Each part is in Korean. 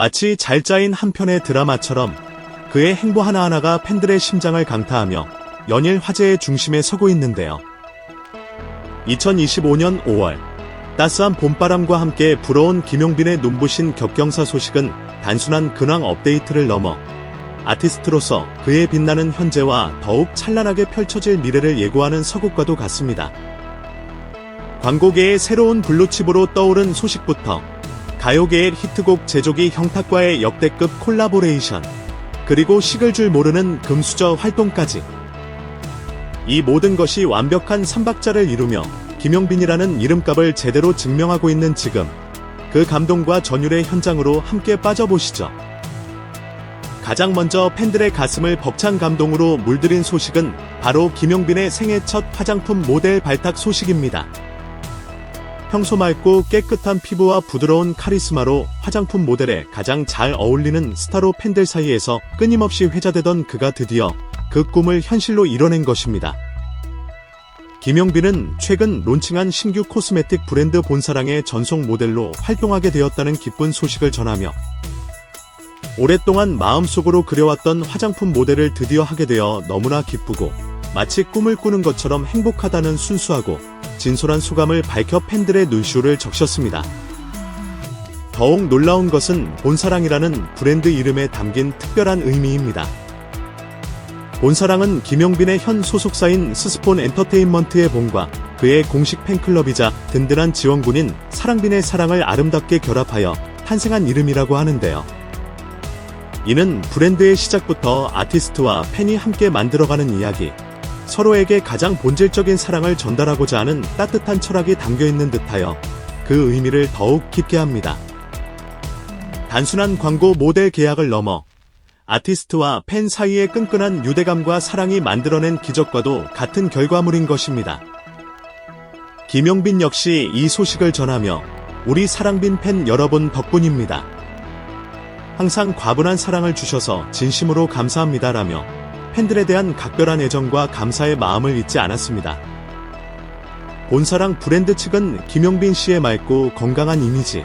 마치 잘 짜인 한 편의 드라마처럼 그의 행보 하나하나가 팬들의 심장을 강타하며 연일 화제의 중심에 서고 있는데요. 2025년 5월 따스한 봄바람과 함께 불어온 김용빈의 눈부신 격경사 소식은 단순한 근황 업데이트를 넘어 아티스트로서 그의 빛나는 현재와 더욱 찬란하게 펼쳐질 미래를 예고하는 서국과도 같습니다. 광고계의 새로운 블루칩으로 떠오른 소식부터 가요계의 히트곡 제조기 형탁과의 역대급 콜라보레이션, 그리고 식을 줄 모르는 금수저 활동까지. 이 모든 것이 완벽한 삼박자를 이루며 김용빈이라는 이름값을 제대로 증명하고 있는 지금 그 감동과 전율의 현장으로 함께 빠져보시죠. 가장 먼저 팬들의 가슴을 벅찬 감동으로 물들인 소식은 바로 김용빈의 생애 첫 화장품 모델 발탁 소식입니다. 평소 맑고 깨끗한 피부와 부드러운 카리스마로 화장품 모델에 가장 잘 어울리는 스타로 팬들 사이에서 끊임없이 회자되던 그가 드디어 그 꿈을 현실로 이뤄낸 것입니다. 김용빈은 최근 론칭한 신규 코스메틱 브랜드 본사랑의 전속 모델로 활동하게 되었다는 기쁜 소식을 전하며 오랫동안 마음속으로 그려왔던 화장품 모델을 드디어 하게 되어 너무나 기쁘고 마치 꿈을 꾸는 것처럼 행복하다는 순수하고 진솔한 소감을 밝혀 팬들의 눈시울을 적셨습니다. 더욱 놀라운 것은 본사랑이라는 브랜드 이름에 담긴 특별한 의미입니다. 본사랑은 김용빈의 현 소속사인 스스폰 엔터테인먼트의 본과 그의 공식 팬클럽이자 든든한 지원군인 사랑빈의 사랑을 아름답게 결합하여 탄생한 이름이라고 하는데요. 이는 브랜드의 시작부터 아티스트와 팬이 함께 만들어가는 이야기, 서로에게 가장 본질적인 사랑을 전달하고자 하는 따뜻한 철학이 담겨 있는 듯하여 그 의미를 더욱 깊게 합니다. 단순한 광고 모델 계약을 넘어 아티스트와 팬 사이의 끈끈한 유대감과 사랑이 만들어낸 기적과도 같은 결과물인 것입니다. 김용빈 역시 이 소식을 전하며 우리 사랑빈 팬 여러분 덕분입니다. 항상 과분한 사랑을 주셔서 진심으로 감사합니다라며 팬들에 대한 각별한 애정과 감사의 마음을 잊지 않았습니다. 본사랑 브랜드 측은 김용빈 씨의 맑고 건강한 이미지,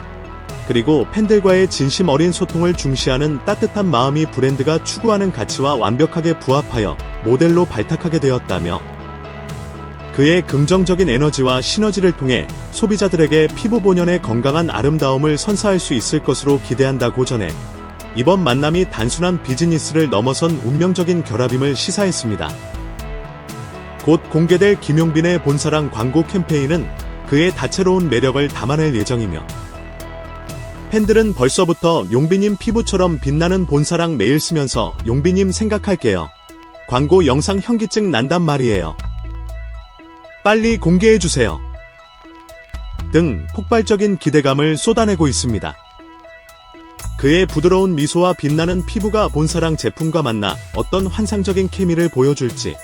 그리고 팬들과의 진심 어린 소통을 중시하는 따뜻한 마음이 브랜드가 추구하는 가치와 완벽하게 부합하여 모델로 발탁하게 되었다며 그의 긍정적인 에너지와 시너지를 통해 소비자들에게 피부 본연의 건강한 아름다움을 선사할 수 있을 것으로 기대한다고 전해 이번 만남이 단순한 비즈니스를 넘어선 운명적인 결합임을 시사했습니다. 곧 공개될 김용빈의 본사랑 광고 캠페인은 그의 다채로운 매력을 담아낼 예정이며 팬들은 벌써부터 용비님 피부처럼 빛나는 본사랑 매일 쓰면서 용비님 생각할게요. 광고 영상 현기증 난단 말이에요. 빨리 공개해주세요. 등 폭발적인 기대감을 쏟아내고 있습니다. 그의 부드러운 미소와 빛나는 피부가 본사랑 제품과 만나 어떤 환상적인 케미를 보여줄지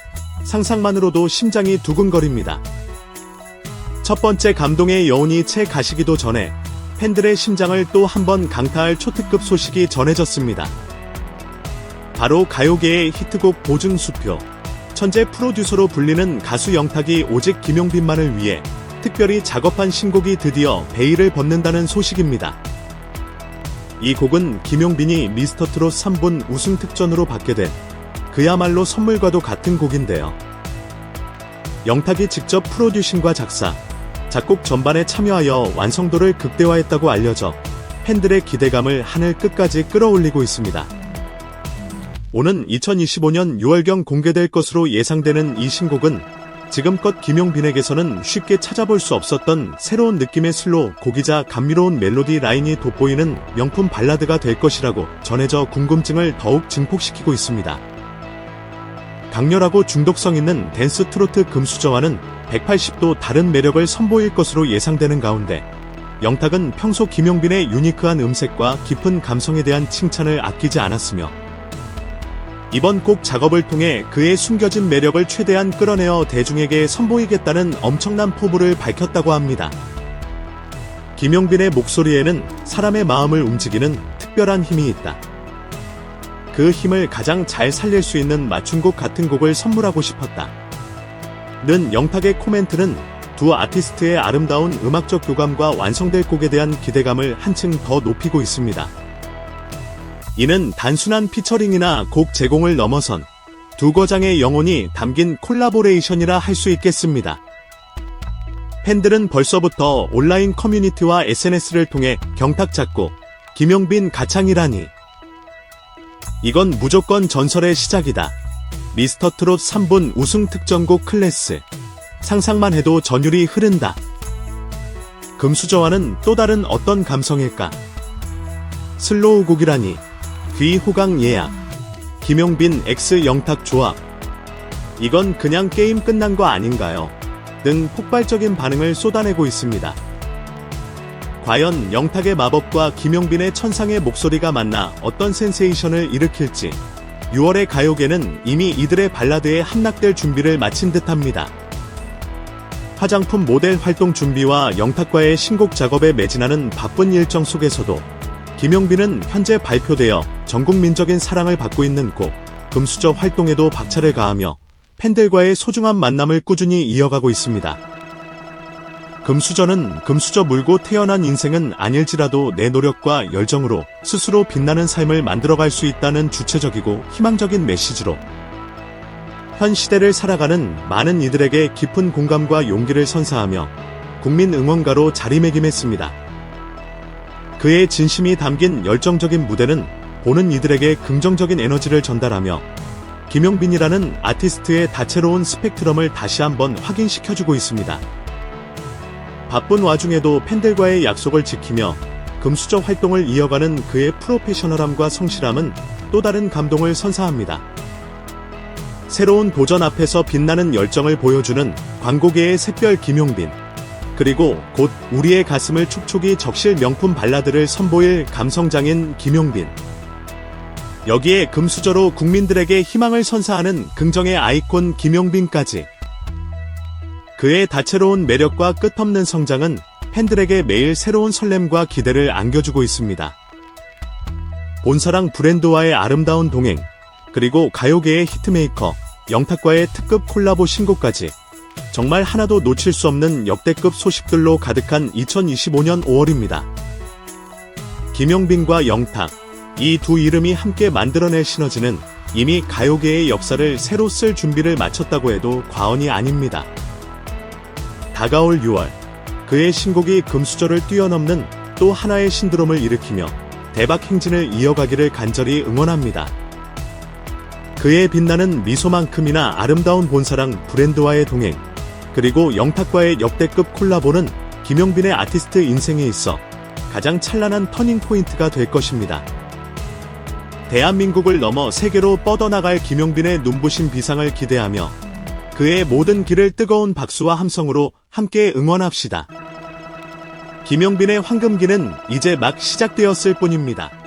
상상만으로도 심장이 두근거립니다. 첫 번째 감동의 여운이 채 가시기도 전에 팬들의 심장을 또 한 번 강타할 초특급 소식이 전해졌습니다. 바로 가요계의 히트곡 보증수표, 천재 프로듀서로 불리는 가수 영탁이 오직 김용빈만을 위해 특별히 작업한 신곡이 드디어 베일을 벗는다는 소식입니다. 이 곡은 김용빈이 미스터 트롯 3분 우승 특전으로 받게 된 그야말로 선물과도 같은 곡인데요. 영탁이 직접 프로듀싱과 작사, 작곡 전반에 참여하여 완성도를 극대화했다고 알려져 팬들의 기대감을 하늘 끝까지 끌어올리고 있습니다. 오는 2025년 6월경 공개될 것으로 예상되는 이 신곡은 지금껏 김용빈에게서는 쉽게 찾아볼 수 없었던 새로운 느낌의 슬로 곡이자 감미로운 멜로디 라인이 돋보이는 명품 발라드가 될 것이라고 전해져 궁금증을 더욱 증폭시키고 있습니다. 강렬하고 중독성 있는 댄스 트로트 금수저와는 180도 다른 매력을 선보일 것으로 예상되는 가운데 영탁은 평소 김용빈의 유니크한 음색과 깊은 감성에 대한 칭찬을 아끼지 않았으며 이번 곡 작업을 통해 그의 숨겨진 매력을 최대한 끌어내어 대중에게 선보이겠다는 엄청난 포부를 밝혔다고 합니다. 김용빈의 목소리에는 사람의 마음을 움직이는 특별한 힘이 있다. 그 힘을 가장 잘 살릴 수 있는 맞춤곡 같은 곡을 선물하고 싶었다. 는 영탁의 코멘트는 두 아티스트의 아름다운 음악적 교감과 완성될 곡에 대한 기대감을 한층 더 높이고 있습니다. 이는 단순한 피처링이나 곡 제공을 넘어선 두 거장의 영혼이 담긴 콜라보레이션이라 할 수 있겠습니다. 팬들은 벌써부터 온라인 커뮤니티와 SNS를 통해 경탁 잡고 김용빈 가창이라니. 이건 무조건 전설의 시작이다. 미스터 트롯 3분 우승 특전곡 클래스. 상상만 해도 전율이 흐른다. 금수저와는 또 다른 어떤 감성일까? 슬로우 곡이라니. 귀 호강 예약. 김용빈 X 영탁 조합. 이건 그냥 게임 끝난 거 아닌가요? 등 폭발적인 반응을 쏟아내고 있습니다. 과연 영탁의 마법과 김용빈의 천상의 목소리가 만나 어떤 센세이션을 일으킬지 6월의 가요계는 이미 이들의 발라드에 함락될 준비를 마친 듯합니다. 화장품 모델 활동 준비와 영탁과의 신곡 작업에 매진하는 바쁜 일정 속에서도 김용빈은 현재 발표되어 전국민적인 사랑을 받고 있는 곡 금수저 활동에도 박차를 가하며 팬들과의 소중한 만남을 꾸준히 이어가고 있습니다. 금수저는 금수저 물고 태어난 인생은 아닐지라도 내 노력과 열정으로 스스로 빛나는 삶을 만들어갈 수 있다는 주체적이고 희망적인 메시지로 현 시대를 살아가는 많은 이들에게 깊은 공감과 용기를 선사하며 국민 응원가로 자리매김했습니다. 그의 진심이 담긴 열정적인 무대는 보는 이들에게 긍정적인 에너지를 전달하며 김용빈이라는 아티스트의 다채로운 스펙트럼을 다시 한번 확인시켜주고 있습니다. 바쁜 와중에도 팬들과의 약속을 지키며 금수저 활동을 이어가는 그의 프로페셔널함과 성실함은 또 다른 감동을 선사합니다. 새로운 도전 앞에서 빛나는 열정을 보여주는 광고계의 샛별 김용빈. 그리고 곧 우리의 가슴을 촉촉이 적실 명품 발라드를 선보일 감성장인 김용빈. 여기에 금수저로 국민들에게 희망을 선사하는 긍정의 아이콘 김용빈까지. 그의 다채로운 매력과 끝없는 성장은 팬들에게 매일 새로운 설렘과 기대를 안겨주고 있습니다. 본사랑 브랜드와의 아름다운 동행, 그리고 가요계의 히트메이커, 영탁과의 특급 콜라보 신곡까지 정말 하나도 놓칠 수 없는 역대급 소식들로 가득한 2025년 5월입니다. 김용빈과 영탁, 이 두 이름이 함께 만들어낼 시너지는 이미 가요계의 역사를 새로 쓸 준비를 마쳤다고 해도 과언이 아닙니다. 다가올 6월, 그의 신곡이 금수저를 뛰어넘는 또 하나의 신드롬을 일으키며 대박 행진을 이어가기를 간절히 응원합니다. 그의 빛나는 미소만큼이나 아름다운 본사랑 브랜드와의 동행, 그리고 영탁과의 역대급 콜라보는 김용빈의 아티스트 인생에 있어 가장 찬란한 터닝 포인트가 될 것입니다. 대한민국을 넘어 세계로 뻗어나갈 김용빈의 눈부신 비상을 기대하며 그의 모든 길을 뜨거운 박수와 함성으로 함께 응원합시다. 김용빈의 황금기는 이제 막 시작되었을 뿐입니다.